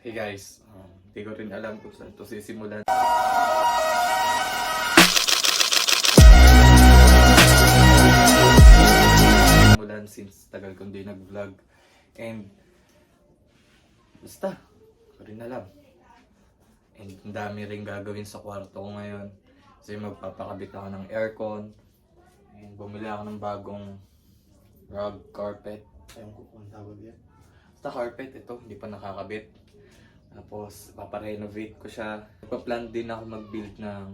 Hey guys, um, hindi ko rin alam kung saan to sisimulan. Simulan since tagal kong di nag-vlog. And, basta, hindi ko rin alam. And ang dami rin gagawin sa kwarto ko ngayon. Kasi magpapakabit ako ng aircon. And bumili ako ng bagong rug carpet. Ayun ko kung tawag yan. Basta carpet, ito, hindi pa nakakabit. Tapos, paparenovate ko siya. Nagpa-plan din ako mag-build ng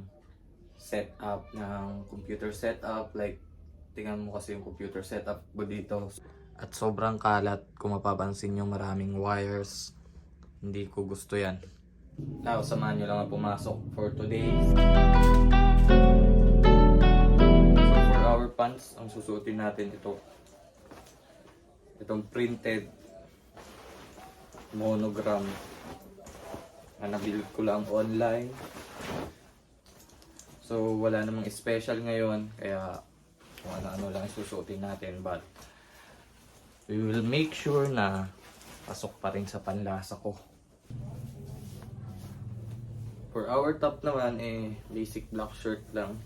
setup, ng computer setup. Like, tingnan mo kasi yung computer setup ko dito. At sobrang kalat, kung mapapansin nyo maraming wires. Hindi ko gusto yan. Now, samahan nyo lang ang pumasok for today. So, for our pants, ang susuotin natin ito. Itong printed monogram na nabuild ko lang online. So, wala namang special ngayon, kaya kung ano-ano lang susuotin natin. But, we will make sure na pasok pa rin sa panlasa ko. For our top naman, eh, basic black shirt lang.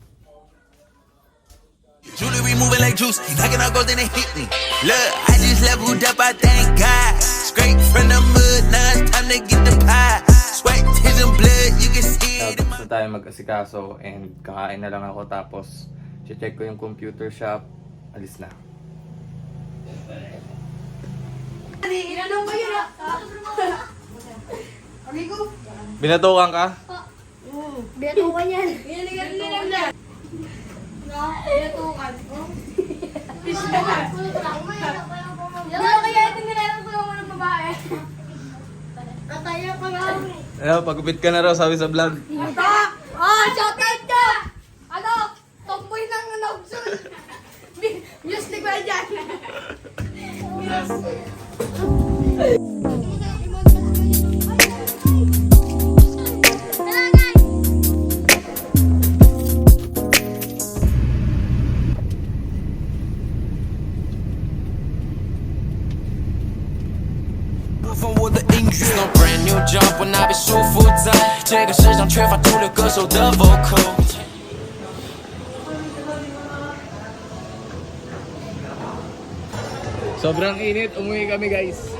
Jewelry moving like juice. He knocking out gold, then it hit me. Look, I just leveled up, I thank God. Straight from the tayo mag-asikaso and kakain na lang ako tapos check ko yung computer shop. Alis na. Inanong ko yun. Binatukan ka? Binatukan yan. Binatukan yan. Binatukan. Binatukan. Ano kaya ito nilalang ko mga babae? Kataya. Ano, pagupit ka na raw sabi sa vlog. Shoutout ka! Ano? Tomboy ng nobsun. Music ba dyan? from with the English. No brand new jump when I be so full time. 这个世上缺乏主流歌手的 vocal。 Sobrang init, umuwi kami guys.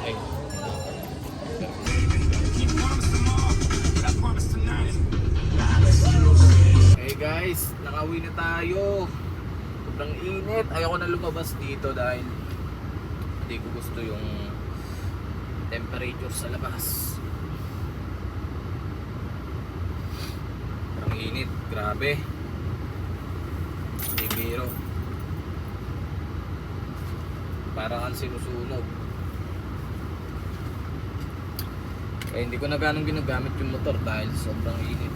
Hey guys, nakauwi na tayo. Sobrang init. Ayoko na lumabas dito dahil hindi ko gusto yung temperature sa labas. Sobrang init, grabe. Hindi biro. Parang ang sinusunog. Eh, hindi ko na ganong ginagamit yung motor dahil sobrang init.